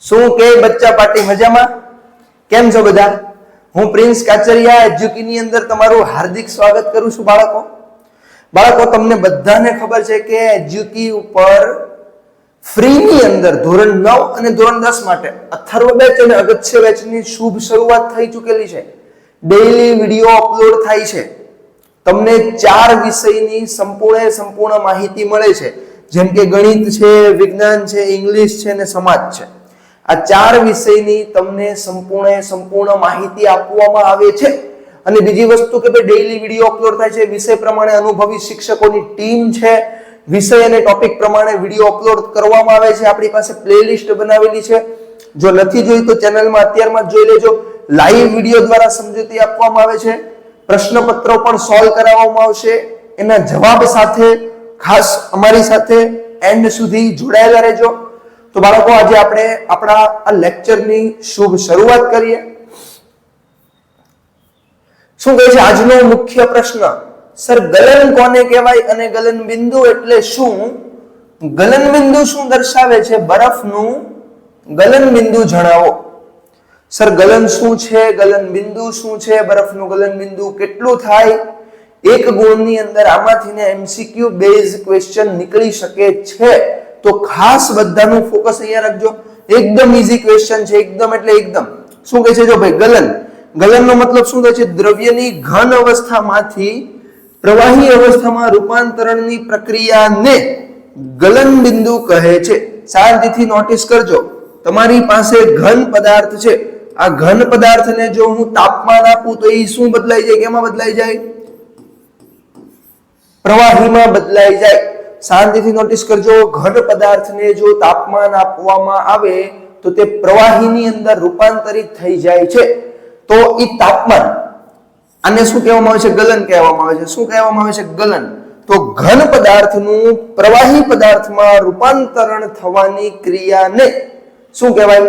શું કે બચ્ચા પાર્ટી મજામાં? કેમ છો બધા? હું પ્રિન્સ કાચરિયા, એજ્યુકીની અંદર તમારું હાર્દિક સ્વાગત કરું છું બાળકો. બાળકો, તમને બધાને ખબર છે કે એજ્યુકી ઉપર ફ્રીની અંદર ધોરણ નવ અને ધોરણ દસ માટે અથર્વ બેચ અને અગત્ય બેચની શુભ શરૂઆત થઈ ચૂકેલી છે. ડેઈલી વીડિયો અપલોડ થાય છે. તમને ચાર વિષયની સંપૂર્ણ સંપૂર્ણ માહિતી મળે છે. જેમ કે ગણિત છે, વિજ્ઞાન છે ઇંગ્લિશ છે અને સમાજ છે. આ ચાર વિષયની તમને સંપૂર્ણ સંપૂર્ણ માહિતી આપવામાં આવે છે. અને બીજી વસ્તુ કે ભાઈ ડેઈલી વીડિયો અપલોડ થાય છે વિષય પ્રમાણે અનુભવી શિક્ષકોની ટીમ છે. વિષય અને ટોપિક પ્રમાણે વીડિયો અપલોડ કરવામાં આવે છે. આપણી પાસે પ્લેલિસ્ટ બનાવેલી છે. જો નથી જોઈ તો ચેનલમાં અત્યારમાં જોઈ લેજો. લાઈવ વીડિયો દ્વારા સમજૂતી આપવામાં આવે છે. પ્રશ્નપત્રો પણ સોલ્વ કરાવવામાં આવશે. એના જવાબ સાથે, ખાસ અમારી સાથે એન્ડ સુધી જોડાયેલા રહેજો. તો બાળકો, આજે આપણે આપણા આ લેક્ચરની શુભ શરૂઆત કરીએ. શું કહે છે? આજનો મુખ્ય પ્રશ્ન, સર, ગલન કોને કહેવાય અને ગલન બિંદુ એટલે શું? ગલન બિંદુ શું દર્શાવે છે? બરફનું ગલન બિંદુ જણાવો. સર, ગલન શું છે? ગલન બિંદુ શું છે? બરફનું ગલન બિંદુ કેટલું થાય? એક ગુણની અંદર આમાંથી ને એમસીક્યુ બેઝ ક્વેશ્ચન નીકળી શકે છે. તો ખાસ બધાનું ફોકસ અહીંયા રાખજો. એકદમ ઈઝી ક્વેશ્ચન છે, એકદમ એટલે એકદમ. શું કહે છે? જો ભાઈ, ગલન. ગલનનો મતલબ શું થાય છે? દ્રવ્યની ઘન અવસ્થામાંથી, પ્રવાહી અવસ્થામાં રૂપાંતરણની પ્રક્રિયાને ગલન બિંદુ કહે છે. શાંતિથી નોટિસ કરજો. તમારી પાસે ઘન પદાર્થ છે. આ ઘન પદાર્થને જો હું તાપમાન આપું તો એ શું બદલાઈ જાય? કેમાં બદલાઈ જાય? પ્રવાહીમાં બદલાઈ જાય. શાંતિથી નોટિસ કરજો, ઘન પદાર્થને જો તાપમાન આપવામાં આવે, તો તે પ્રવાહીની અંદર રૂપાંતરિત થઈ જાય છે. તો એ તાપમાન, આને શું કહેવામાં આવે છે? ગલન કહેવામાં આવે છે. શું કહેવામાં આવે છે? ગલન. તો ઘન પદાર્થનું પ્રવાહી પદાર્થમાં રૂપાંતરણ થવાની ક્રિયાને શું કહેવાય?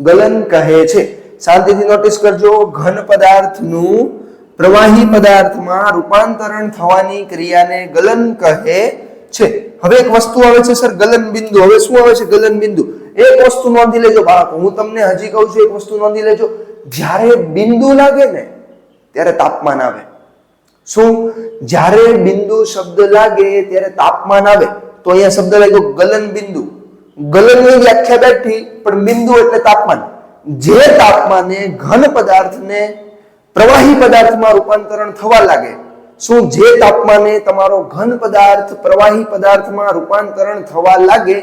ગલન કહે છે. શાંતિથી નોટિસ કરજો, ઘન પદાર્થનું પ્રવાહી પદાર્થમાં રૂપાંતરણ થવાની ક્રિયાને ગલન કહે છે. હવે એક વસ્તુ આવે છે, સર, ગલન બિંદુ. હવે શું આવે છે, ગલન બિંદુ? એક વસ્તુ નોંધી લેજો, બાળકો. હું તમને હજી કહું છું, એક વસ્તુ નોંધી લેજો. જ્યારે બિંદુ લાગે ને, ત્યારે તાપમાન આવે. શું? જ્યારે બિંદુ શબ્દ લાગે, ત્યારે તાપમાન આવે. તો અહીંયા શબ્દ લાગ્યો ગલન બિંદુ. ગલનની વ્યાખ્યા બેઠી, પણ બિંદુ એટલે તાપમાન. જે તાપમાને ઘન પદાર્થને પ્રવાહી પદાર્થમાં રૂપાંતરણ થવા લાગે શું જે તાપમાને તમારો ઘન પદાર્થ, પ્રવાહી પદાર્થમાં રૂપાંતરણ થવા લાગે,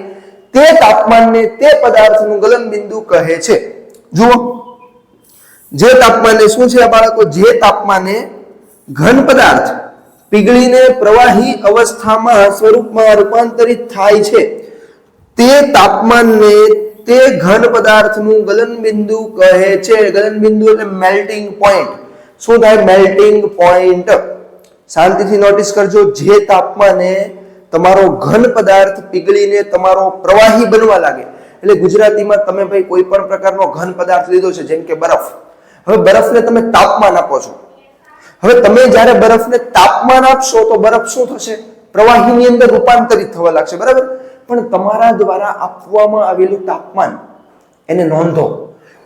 તે તાપમાનને તે પદાર્થનું ગલન બિંદુ કહે છે. જુઓ, જે તાપમાને શું છે બાળકો? જે તાપમાને ઘન પદાર્થ પીગળીને પ્રવાહી અવસ્થામાં, સ્વરૂપમાં રૂપાંતરિત થાય છે, તે તાપમાનને તે ઘન પદાર્થનું ગલન બિંદુ કહે છે. ગલન બિંદુ એટલે મેલ્ટિંગ પોઈન્ટ શું થાય? મેલ્ટિંગ પોઈન્ટ શાંતિથી નોટિસ કરજો. જે તાપમાને તમારો ઘન પદાર્થ પીગળીને તમારો પ્રવાહી બનવા લાગે. એટલે ગુજરાતીમાં તમે ભાઈ કોઈ પણ પ્રકારનો ઘન પદાર્થ લીધો છે, જેમ કે બરફ. હવે બરફને તમે તાપમાન આપો છો. હવે તમે જ્યારે બરફને તાપમાન આપશો તો બરફ શું થશે? પ્રવાહીની અંદર રૂપાંતરિત થવા લાગશે, બરાબર? પણ તમારા દ્વારા આપવામાં આવેલું તાપમાન, એને નોંધો.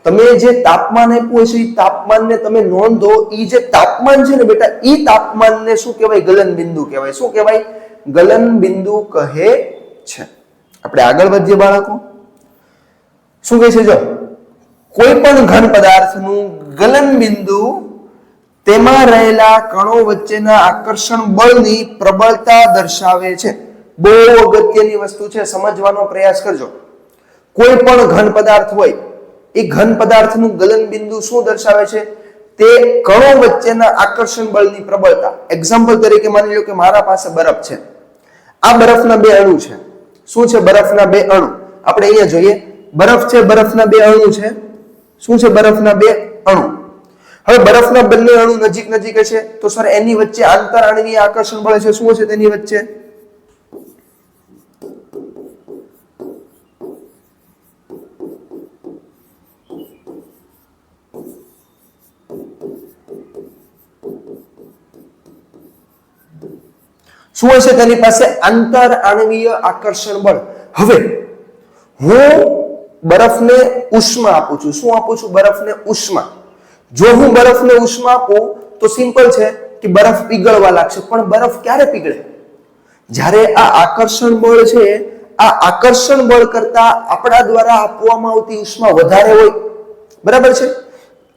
તમે જે તાપમાન આપ્યું છે એ તાપમાનને તમે નોંધો એ જે તાપમાન છે ને બેટા એ તાપમાનને શું કહેવાય? ગલન બિંદુ કહેવાય. શું કહેવાય? ગલન બિંદુ કહે છે. આપણે આગળ વધીએ બાળકો. શું કહે છે જો? કોઈ પણ ઘન પદાર્થનું ગલન બિંદુ તેમાં રહેલા કણો વચ્ચેના આકર્ષણ બળની પ્રબળતા દર્શાવે છે. બહુ અગત્યની વસ્તુ છે. સમજવાનો પ્રયાસ કરજો. કોઈ પણ ઘન પદાર્થ હોય એ ઘન પદાર્થનું ગલન બિંદુ શું દર્શાવે છે? તે કણો વચ્ચેના આકર્ષણ બળની પ્રબળતા. એક્ઝામ્પલ તરીકે માની લો કે મારા પાસે બરફ છે. આ બરફના બે અણુ છે. શું છે બરફના બે અણુ? આપણે અહીંયા જોઈએ. બરફ છે, બરફના બે અણુ છે. શું છે બરફના બે અણુ? હવે બરફના બંને અણુ નજીક નજીક છે. તો સર, એની વચ્ચે આંતર આણવીય આકર્ષણ બળ છે. શું છે તેની વચ્ચે? શું હશે તેની પાસે આંતર આણવીય આકર્ષણ બળ? હવે, હું બરફને ઉષ્મા આપું છું. શું આપું છું? બરફને ઉષ્મા. જો હું બરફને ઉષ્મા આપું, તો સિમ્પલ છે કે બરફ પીગળવા લાગશે. પણ બરફ ક્યારે પીગળે? જ્યારે આ આકર્ષણ બળ છે, આ આકર્ષણ બળ કરતા આપણા દ્વારા આપવામાં આવતી ઉષ્મા વધારે હોય. બરાબર છે?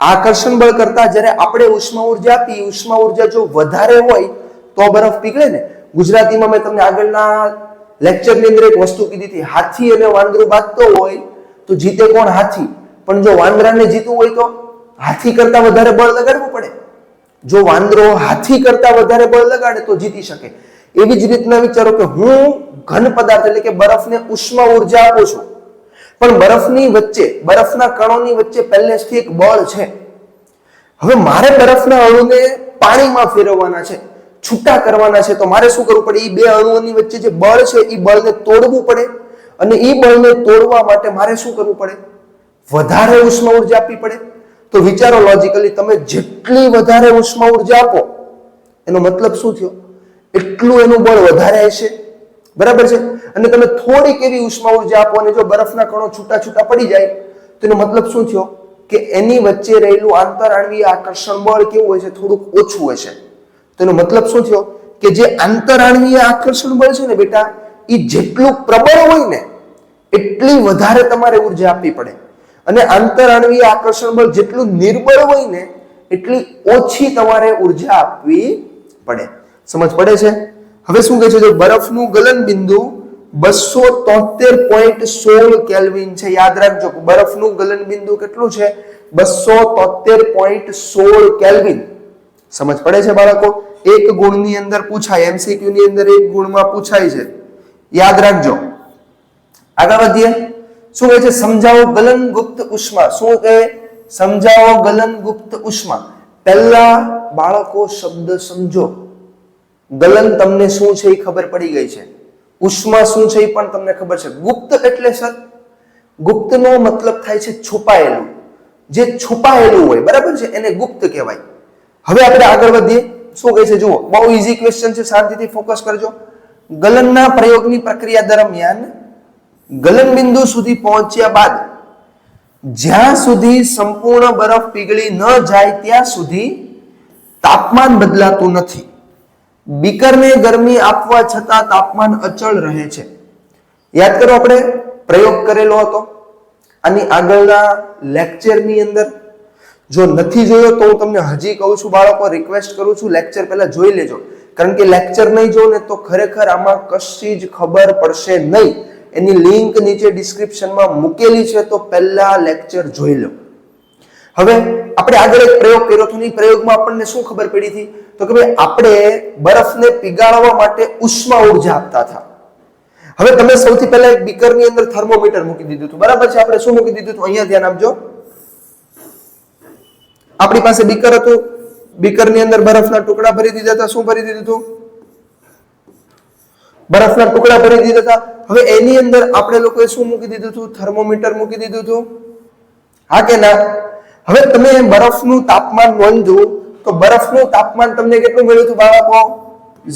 આકર્ષણ બળ કરતા જ્યારે આપણે ઉષ્મા ઊર્જા આપી ઉષ્મા ઊર્જા જો વધારે હોય, તો બરફ પીગળે ને? ગુજરાતીમાં મેં તમને આગળના લેક્ચરની અંદર એક વસ્તુ કીધી હતી, હાથી અને વાંદરું બાંધતો હોય તો જીતે કોણ હાથી? પણ જો વાંદરાને જીતવું હોય તો હાથી કરતા વધારે બળ લગાડવું પડે. જો વાંદરો હાથી કરતા વધારે બળ લગાડે તો જીતી શકે. એવી જ રીતના વિચારો કે હું ઘન પદાર્થ એટલે કે બરફને ઉષ્મા ઊર્જા આપું છું. પણ બરફની વચ્ચે, બરફના કણોની વચ્ચે પહેલેથી એક બળ છે. હવે મારે બરફના અણુને પાણીમાં ફેરવવાના છે. છૂટા કરવાના છે, તો મારે શું કરવું પડે? એ બે અણુઓની વચ્ચે જે બળ છે એ બળને તોડવું પડે. અને એ બળને તોડવા માટે મારે શું કરવું પડે? વધારે ઉષ્મા ઊર્જા આપવી પડે. તો વિચારો લોજિકલી તમે જેટલી વધારે ઉષ્મા ઊર્જા આપો, એનો મતલબ શું થયો? એટલું એનું બળ વધારે હશે. બરાબર છે? અને તમે થોડીક એવી ઉષ્મા ઊર્જા આપો, અને જો બરફના કણો છૂટા છૂટા પડી જાય, તો એનો મતલબ શું થયો? કે એની વચ્ચે રહેલું આંતર આણવી આકર્ષણ બળ કેવું હોય છે? થોડુંક ઓછું હોય છે તો એનો મતલબ શું થયો? કે જે આંતરાણવીય આકર્ષણ બળ છે ને બેટા, એ જેટલું પ્રબળ હોય ને, એટલી વધારે તમારે ઊર્જા આપવી પડે. અને આંતરાણવીય આકર્ષણ બળ જેટલું નિર્બળ હોય ને, એટલી ઓછી તમારે ઊર્જા આપવી પડે. સમજ પડે છે? હવે શું કહે છે? જો બરફનું ગલન બિંદુ બસો તોતેર પોઈન્ટ સોળ કેલ્વિન છે, યાદ રાખજો બરફનું ગલન બિંદુ કેટલું છે? બસો તોતેર પોઈન્ટ સોળ કેલ્વિન. સમજ પડે છે બાળકો? એક ગુણની અંદર પૂછાય એમસીક્યુ ની અંદર એક ગુણમાં પૂછાય છે. યાદ રાખજો. આગળ વધીએ. શું કહે છે? સમજાવો ગલન ગુપ્ત ઉષ્મા. શું કહે? સમજાવો ગલન ગુપ્ત ઉષ્મા. પહેલા બાળકો શબ્દ સમજો. ગલન તમને શું છે એ ખબર પડી ગઈ છે. ઉષ્મા શું છે એ પણ તમને ખબર છે. ગુપ્ત એટલે સર, ગુપ્તનો મતલબ થાય છે છુપાયેલું. જે છુપાયેલું હોય, બરાબર છે? એને ગુપ્ત કહેવાય. હવે આપણે આગળ વધીએ. શું કહે છે? જુઓ, બહુ ઈઝી ક્વેશ્ચન છે. શાંતિથી ફોકસ કરજો. ગલનના પ્રયોગની પ્રક્રિયા દરમિયાન ગલન બિંદુ સુધી પહોંચ્યા બાદ જ્યાં સુધી સંપૂર્ણ બરફ પીગળી ન જાય ત્યાં સુધી તાપમાન બદલાતું નથી. બીકરને ગરમી આપવા છતાં તાપમાન અચળ રહે છે. યાદ કરો આપણે, પ્રયોગ કરેલો હતો. આની આગળના લેક્ચરની અંદર જો નથી જોયો તો હું તમને હજી કહું છું, બાળકો રિક્વેસ્ટ કરું છું લેક્ચર પહેલા જોઈ લેજો. કારણ કે લેક્ચર નહીં જો ને તો ખરેખર આમાં કશી જ ખબર પડશે નહીં. એની લિંક નીચે ડિસ્ક્રિપ્શનમાં મૂકેલી છે, તો પહેલા લેક્ચર જોઈ લો. હવે આપણે આગળ એક પ્રયોગ કર્યો હતો પ્રયોગમાં આપણને શું ખબર પડી હતી? તો કે ભાઈ, આપણે બરફને પીગાળવા માટે ઉષ્મા ઊર્જા આપતા હતા. હવે તમે સૌથી પહેલા એક બીકરની અંદર થર્મોમીટર મૂકી દીધું હતું. બરાબર છે? આપણે શું મૂકી દીધું હતું? અહીંયા ધ્યાન આપજો. આપણી પાસે બીકર હતું. બીકરની અંદર બરફના ટુકડા ભરી દીધા હતા. શું ભરી દીધું હતું બરફના ટુકડા ભરી દીધા હતા. હવે એની અંદર આપણે લોકોએ શું મૂકી દીધું હતું થર્મોમીટર મૂકી દીધું હતું હા કે ના? હવે તમે બરફનું તાપમાન નોંધો તો બરફનું તાપમાન તમને કેટલું મળ્યું હતું બાળકો?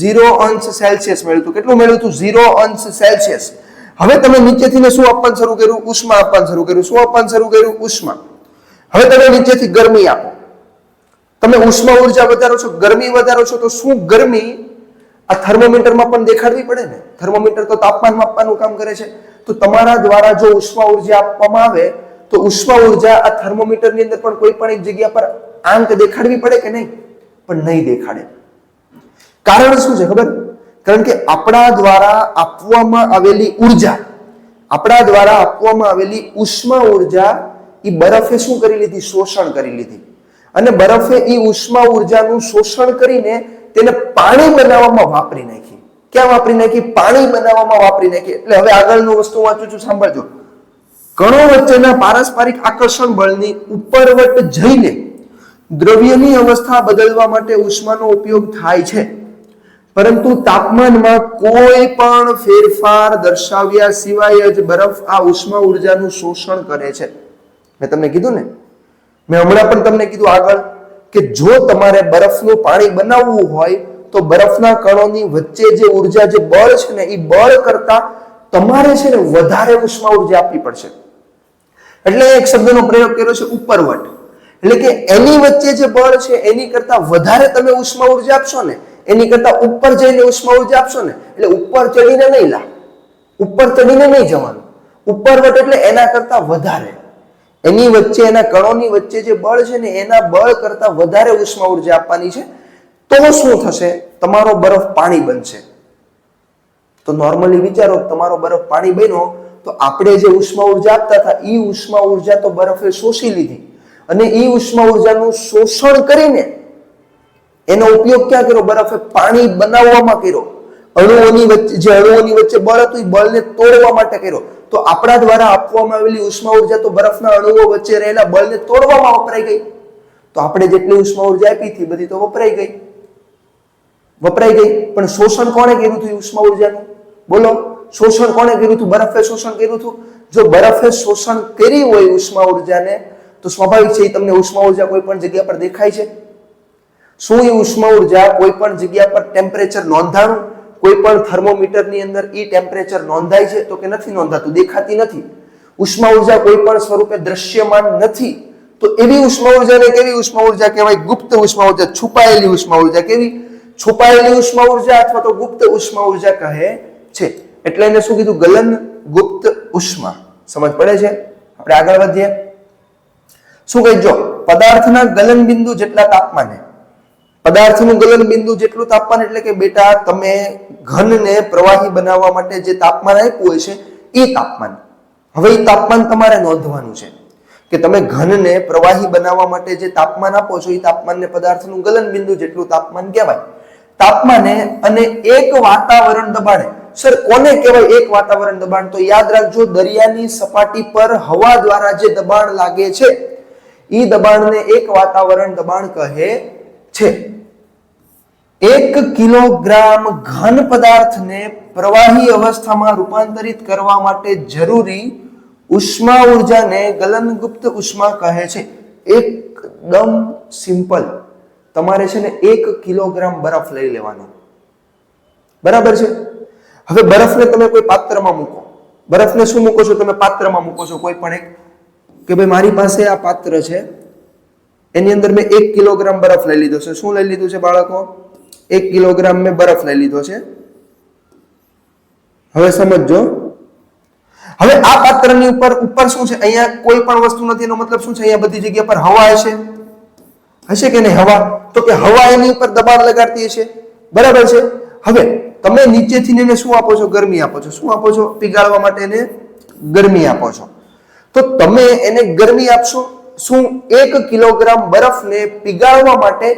ઝીરો અંશ સેલ્સિયસ મળ્યું હતું કેટલું મળ્યું હતું ઝીરો અંશ સેલ્સિયસ. હવે તમે નીચેથી શું આપવાનું શરૂ કર્યું? ઉષ્મા આપવાનું શરૂ કર્યું. શું આપવાનું શરૂ કર્યું? ઉષ્મા. હવે તમે નીચેથી ગરમી આપો. તમે ઉષ્મા ઊર્જા વધારો છો, ગરમી વધારો છો, તો શું ગરમી આ થર્મોમીટરમાં પણ દેખાડવી પડે ને? થર્મોમીટર તો તાપમાન માપવાનું કામ કરે છે. તો તમારા દ્વારા જો ઉષ્મા ઊર્જા આપવામાં આવે, તો ઉષ્મા ઊર્જા આ થર્મોમીટરની અંદર પણ કોઈ પણ એક જગ્યા પર આંક દેખાડવી પડે કે નહીં? પણ નહીં દેખાડે. કારણ શું છે ખબર? કારણ કે આપણા દ્વારા આપવામાં આવેલી ઊર્જા, આપણા દ્વારા આપવામાં આવેલી ઉષ્મા ઊર્જા એ બરફે શું કરી લીધી? શોષણ કરી લીધી. અને બરફે એ ઉષ્મા ઉર્જાનું શોષણ કરીને તેને પાણી બનાવવામાં વાપરી નાખી. ક્યાં વાપરી નાખી? પાણી બનાવવામાં વાપરી નાખી. એટલે હવે આગળનું વસ્તુ વાંચું છું, સાંભળજો. કણો વચ્ચેના પારસ્પરિક આકર્ષણ બળની ઉપરવટ જઈને દ્રવ્યની અવસ્થા બદલવા માટે ઉષ્માનો ઉપયોગ થાય છે. પરંતુ તાપમાનમાં કોઈ પણ ફેરફાર દર્શાવ્યા સિવાય જ બરફ આ ઉષ્મા ઉર્જાનું શોષણ કરે છે. મેં તમને કીધું ને મેં હમણાં પણ તમને કીધું આગળ કે જો તમારે બરફનું પાણી બનાવવું હોય તો બરફના કણોની વચ્ચે જે ઊર્જા જે બળ છે ને, એ બળ કરતા તમારે છે ને વધારે ઉષ્મા ઊર્જા આપવી પડશે. એટલે એક શબ્દનો પ્રયોગ કર્યો છે ઉપરવટ. એટલે કે એની વચ્ચે જે બળ છે, એની કરતા વધારે તમે ઉષ્મા ઊર્જા આપશો ને, એની કરતા ઉપર જઈને ઉષ્મા ઊર્જા આપશો ને, એટલે ઉપર ચડીને નહીં લા. ઉપર ચડીને નહીં જવાનું. ઉપરવટ એટલે એના કરતા વધારે. એની વચ્ચે, એના કણોની વચ્ચે જે બળ છે ને, એના બળ કરતા વધારે ઉષ્મા ઊર્જા આપવાની છે. તો શું થશે? તમારો બરફ પાણી બનશે. તો નોર્મલી વિચારો, તમારો બરફ પાણી બન્યો, તો આપણે જે ઉષ્મા ઊર્જા આપતા હતા એ ઉષ્મા ઊર્જા તો બરફે શોષી લીધી. અને એ ઉષ્મા ઉર્જાનું શોષણ કરીને એનો ઉપયોગ ક્યાં કર્યો? બરફે પાણી બનાવવામાં કર્યો. અણુઓની વચ્ચે, જે અણુઓની વચ્ચે બળ હતું એ બળને તોડવા માટે કર્યો. તો આપણા દ્વારા આપવામાં આવેલી ઉષ્મા ઊર્જા તો બરફના અણુઓ વચ્ચે રહેલા બળને તોડવામાં વપરાઈ ગઈ. તો આપણે જેટલી ઉષ્મા ઊર્જા આપી હતી બધી તો વપરાઈ ગઈ. વપરાઈ ગઈ. પણ શોષણ કોણે કર્યું હતું ઉષ્મા ઉર્જાનું? બોલો. શોષણ કોણે કર્યું હતું? બરફે શોષણ કર્યું હતું? જો બરફે શોષણ કરી હોય ઉષ્મા ઉર્જાને, તો સ્વાભાવિક છે એ તમને ઉષ્મા ઊર્જા કોઈ પણ જગ્યા પર દેખાય છે. શું એ ઉષ્મા ઊર્જા કોઈ પણ જગ્યા પર ટેમ્પરેચર નોંધાણું? કોઈ પણ થર્મોમીટરની અંદર ઈ ટેમ્પરેચર નોંધાય છે તો કે નથી નોંધાતું, દેખાતી નથી. ઉષ્મા ઊર્જા કોઈ પણ સ્વરૂપે દ્રશ્યમાન નથી. તો એવી ઉષ્મા ઉર્જાને કેવી ઉષ્મા ઊર્જા કહેવાય? ગુપ્ત ઉષ્મા ઊર્જા, છુપાયેલી ઉષ્મા ઊર્જા કેવી? છુપાયેલી ઉષ્મા ઊર્જા અથવા તો ગુપ્ત ઉષ્મા ઊર્જા કહે છે. એટલે એને શું કીધું? ગલન ગુપ્ત ઉષ્મા. સમજ પડે છે? આપણે આગળ વધીએ. શું કહે? જો, પદાર્થના ગલન બિંદુ જેટલા તાપમાને પદાર્થનું ગલન બિંદુ જેટલું તાપમાન એટલે કે બેટા તમે ઘનને પ્રવાહી બનાવવા માટે જે તાપમાન આપ્યું હોય છે, એ તાપમાન. હવે એ તાપમાન તમારે નોંધવાનું છે કે તમે ઘનને પ્રવાહી બનાવવા માટે જે તાપમાન આપો છો, એ તાપમાનને પદાર્થનું ગલન બિંદુ જેટલું તાપમાન કહેવાય. તાપમાને અને એક વાતાવરણ દબાણે, સર, કોને કહેવાય એક વાતાવરણ દબાણ? તો યાદ રાખજો, દરિયાની સપાટી પર હવા દ્વારા જે દબાણ લાગે છે એ દબાણને એક વાતાવરણ દબાણ કહે છે. એક કિલોગ્રામ ઘન પદાર્થને પ્રવાહી અવસ્થામાં રૂપાંતરિત કરવા માટે જરૂરી ઉષ્મા ઉર્જાને ગલનગુપ્ત ઉષ્મા કહે છે. એકદમ સિમ્પલ. તમારે છે ને એક કિલોગ્રામ બરફ લઈ લેવાનો. બરાબર છે? હવે બરફને તમે કોઈ પાત્રમાં મૂકો. બરફને શું મૂકો છો? તમે પાત્રમાં મૂકો છો કોઈ પણ એક કે ભાઈ મારી પાસે આ પાત્ર છે. એની અંદર મેં એક કિલોગ્રામ બરફ લઈ લીધો છે. શું લઈ લીધું છે બાળકો? એક કિલોગ્રામ મેં બરફ લઈ લીધો છે. હવે સમજો હવે આ પાત્રની ઉપર ઉપર શું છે? અહીંયા કોઈ પણ વસ્તુ નથી, એનો મતલબ શું છે? અહીંયા બધી જગ્યા પર હવા હશે. હશે કે નહીં હવા? તો કે હવા એની ઉપર દબાણ લગાડતી હશે. બરાબર છે? હવે તમે નીચેથી એને શું આપો છો? ગરમી આપો છો. શું આપો છો? પીગાળવા માટે એને ગરમી આપો છો. તો તમે એને ગરમી આપશો? શું એક કિલોગ્રામ બરફને પીગાળવા માટે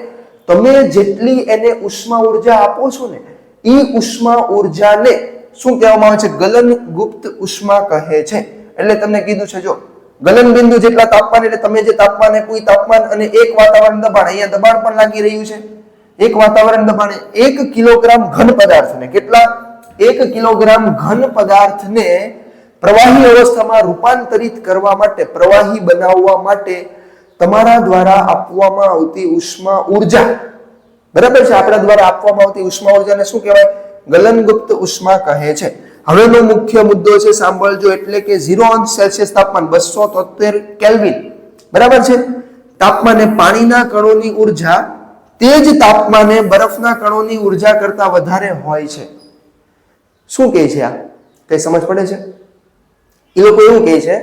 તમે જેટલી એને ઉષ્મા ઊર્જા આપો છો ને એ ઉષ્મા ઉર્જાને શું કહેવામાં આવે છે? ગલન ગુપ્ત ઉષ્મા કહે છે. એટલે તમને કીધું છે, જો ગલન બિંદુ જેટલા તાપમાન, એટલે તમે જે તાપમાને કોઈ તાપમાન અને એક વાતાવરણ દબાણ, અહીંયા દબાણ પણ લાગી રહ્યું છે. એક વાતાવરણ દબાણે એક કિલોગ્રામ ઘન પદાર્થને, કેટલા? એક કિલોગ્રામ ઘન પદાર્થને પ્રવાહી અવસ્થામાં રૂપાંતરિત કરવા માટે, પ્રવાહી બનાવવા માટે તમારા દ્વારા આપવામાં આવતી ઉષ્મા ઊર્જા. બરાબર છે? આપણા દ્વારા આપવામાં આવતી ઉષ્મા ઉર્જાને શું કહેવાય? ગલનગુપ્ત ઉષ્મા કહે છે. હવેનો મુખ્ય મુદ્દો છે, સાંભળજો, એટલે કે ઝીરો અંશ સેલ્સિયસ તાપમાન, બસો તોતેર કેલ્વિન. બરાબર છે? તાપમાને પાણીના કણોની ઊર્જા, તે જ તાપમાને બરફના કણોની ઊર્જા કરતા વધારે હોય છે. શું કહે છે આ? કઈ સમજ પડે છે? એ લોકો એવું કહે છે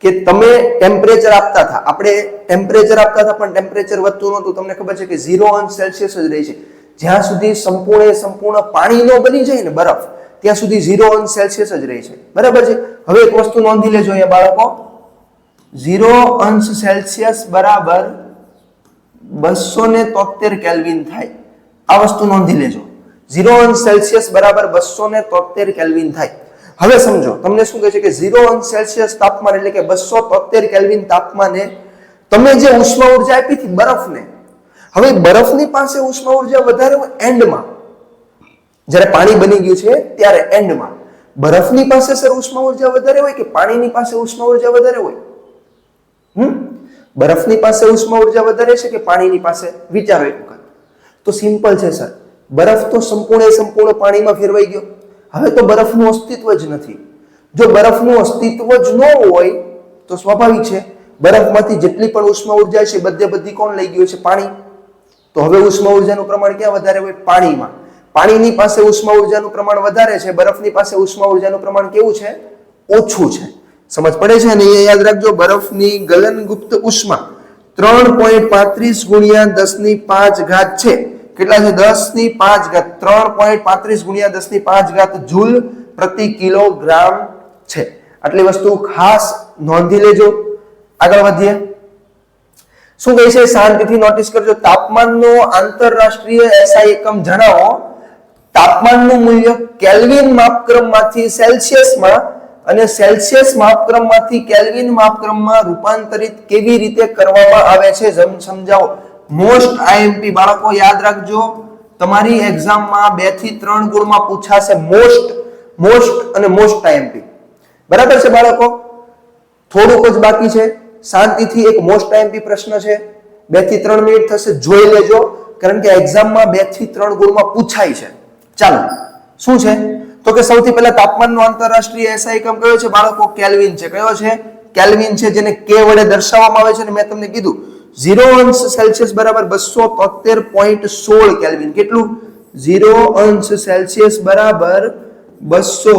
કે તમે ટેમ્પરેચર આપતા હતા. આપણે ટેમ્પરેચર આપતા હતા, પણ ટેમ્પરેચર વધતું નહોતું. તમને ખબર છે કે ઝીરો અંશ સેલ્સિયસ જ રહે છે. જ્યાં સુધી સંપૂર્ણ સંપૂર્ણ પાણી ન બની જાય ને બરફ, ત્યાં સુધી ઝીરો અંશ સેલ્સિયસ જ રહે છે. બરાબર છે? હવે એક વસ્તુ નોંધી લેજો અહીંયા બાળકો. ઝીરો અંશ સેલ્સિયસ બરાબર બસો ને તોતેર કેલ્વિન થાય. આ વસ્તુ નોંધી લેજો. ઝીરો અંશ સેલ્સિયસ બરાબર બસો ને તોતેર કેલ્વિન થાય. હવે સમજો, તમને શું કહે છે કે ઝીરો અંશ સેલ્સિયસ તાપમાન એટલે કે બસો તોતેર કેલ્વિન તાપમાને તમે જે ઉષ્મા ઊર્જા આપી હતી બરફને, હવે બરફની પાસે ઉષ્મા ઊર્જા વધારે હોય એન્ડમાં જ્યારે પાણી બની ગયું છે ત્યારે એન્ડમાં બરફની પાસે સર ઉષ્મા ઊર્જા વધારે હોય કે પાણીની પાસે ઉષ્મા ઊર્જા વધારે હોય? હમ? બરફની પાસે ઉષ્મા ઊર્જા વધારે છે કે પાણીની પાસે? વિચારો એક વખત. તો સિમ્પલ છે સર. બરફ તો સંપૂર્ણ સંપૂર્ણ પાણીમાં ફેરવાઈ ગયો. હવે તો બરફનું અસ્તિત્વ જ નથી. જો બરફનું અસ્તિત્વ જ ન હોય, તો સ્વાભાવિક છે, બરફમાંથી જેટલી પણ ઉષ્મા ઊર્જા છે, બધે બધી કોણ લઈ ગયું છે? પાણી. તો હવે ઉષ્મા ઉર્જાનું પ્રમાણ ક્યાં વધારે હોય? પાણીમાં. પાણીની પાસે ઉષ્મા ઉર્જાનું પ્રમાણ વધારે છે, બરફની પાસે ઉષ્મા ઉર્જાનું પ્રમાણ કેવું છે? ઓછું છે. સમજ પડે છે? અને એ યાદ રાખજો, બરફની ગલનગુપ્ત ઉષ્મા ત્રણ પોઈન્ટ પાંત્રીસ ગુણ્યા દસની પાંચ ઘાત છે. કેટલા છે? દસની પાંચ ઘાત ત્રણ પોઈન્ટ પાંત્રીસ ગુણ્યા દસની પાંચ ઘાત જૂલ પ્રતિ કિલોગ્રામ છે. આટલી વસ્તુ ખાસ નોંધી લેજો. આગળ વધીએ. શું કહે છે? શાંતિથી નોટિસ કરજો. તાપમાનનો આંતરરાષ્ટ્રીય એસઆઈ એકમ જણાવો. તાપમાનનું મૂલ્ય કેલ્વિન માપક્રમમાંથી સેલ્સિયસમાં અને સેલ્સિયસ માપક્રમમાંથી કેલ્વિન માપક્રમમાં રૂપાંતરિત કેવી રીતે કરવામાં આવે છે? સમજાવો. મોસ્ટ આઈએમપી બાળકો યાદ રાખજો, તમારી એક્ઝામમાં બેથી ત્રણ ગુણમાં પૂછાશે મોસ્ટ મોસ્ટ અને મોસ્ટ આઈએમપી બરાબર છે બાળકો? થોડુંક જ બાકી છે. શાંતિથી એક મોસ્ટ આઈએમપી પ્રશ્ન છે. બેથી ત્રણ મિનિટ થશે, જોઈ લેજો. કારણ કે એક્ઝામમાં બેથી ત્રણ ગુણમાં પૂછાય છે. ચાલો, શું છે? તો કે સૌથી પહેલા તાપમાનનો આંતરરાષ્ટ્રીય એસઆઈ એકમ કયો છે? બાળકો, કેલ્વિન છે. કયો છે? કેલ્વિન છે જેને કે વડે દર્શાવવામાં આવે છે અને મેં તમને કીધું. ઝીરો અંશ સેલ્સિયસ બરાબર બસો તોતેર પોઈન્ટ સોળ કેલ્વિન. કેટલું? ઝીરો અંશ સેલ્સિયસ બરાબર બસો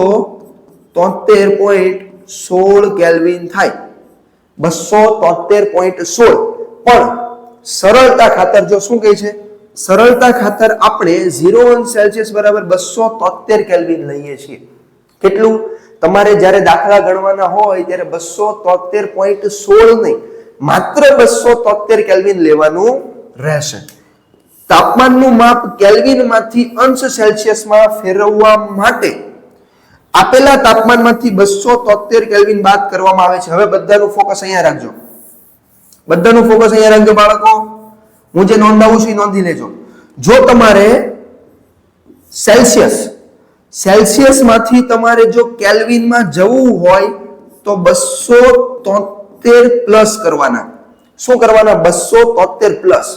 તોતેર પોઈન્ટ સોળ કેલ્વિન થાય. બસો તોતેર પોઈન્ટ સોળ. પણ સરળતા ખાતર જો શું કહે છે? સરળતા ખાતર આપણે ઝીરો અંશ સેલ્સિયસ બરાબર બસો તોતેર કેલ્વિન લઈએ છીએ. કેટલું? તમારે જ્યારે દાખલા ગણવાના હોય ત્યારે બસો તોતેર પોઈન્ટ સોળ નહીં. માત્ર બસો તોતેર કેલ્વિન લેવાનું રહેશે. તાપમાનનું માપ કેલ્વિનમાંથી અંશ સેલ્સિયસમાં ફેરવવા માટે આપેલા તાપમાનમાંથી બસો તોતેર કેલ્વિન બાદ કરવામાં આવે છે. હવે બધાનું ફોકસ અહીંયા રાખજો. બધાનું ફોકસ અહીંયા રાખજો બાળકો. હું જે નોંધાવું છું એ નોંધી લેજો. જો તમારે સેલ્સિયસ સેલ્સિયસમાંથી તમારે જો કેલ્વિનમાં જવું હોય તો બસો તોતેર પ્લસ કરવાના. શું કરવાના? બસો તોતેર પ્લસ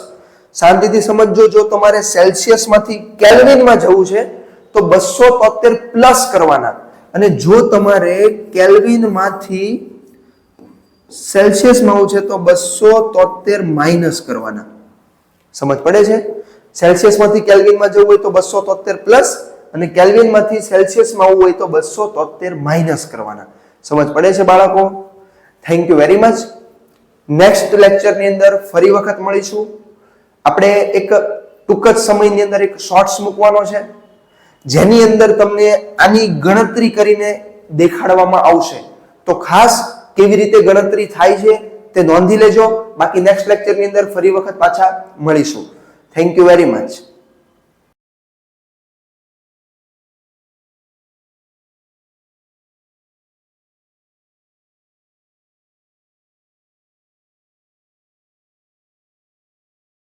શાંતિથી સમજજો, જો તમારે સેલ્સિયસમાંથી કેલ્વિનમાં જવું છે, તો બસો તોતેર પ્લસ કરવાના. અને જો તમારે કેલ્વિનમાંથી સેલ્સિયસમાં આવું છે, તો બસો તોતેર માઇનસ કરવાના. સમજ પડે છે? સેલ્સિયસમાંથી કેલ્વિનમાં જવું હોય તો બસો તોતેર પ્લસ અને કેલ્વિનમાંથી સેલ્સિયસમાં આવવું હોય તો બસો તોતેર માઇનસ કરવાના. સમજ પડે છે બાળકો? Thank you very much next લેક્ચરની અંદર ફરી વખત મળીશું. આપણે એક ટૂંક જ સમયની અંદર એક શોર્ટ્સ મૂકવાનો છે, જેની અંદર તમને આની ગણતરી કરીને દેખાડવામાં આવશે. તો ખાસ કેવી રીતે ગણતરી થાય છે તે નોંધી લેજો. બાકી નેક્સ્ટ લેક્ચરની અંદર ફરી વખત પાછા મળીશું. Thank you very much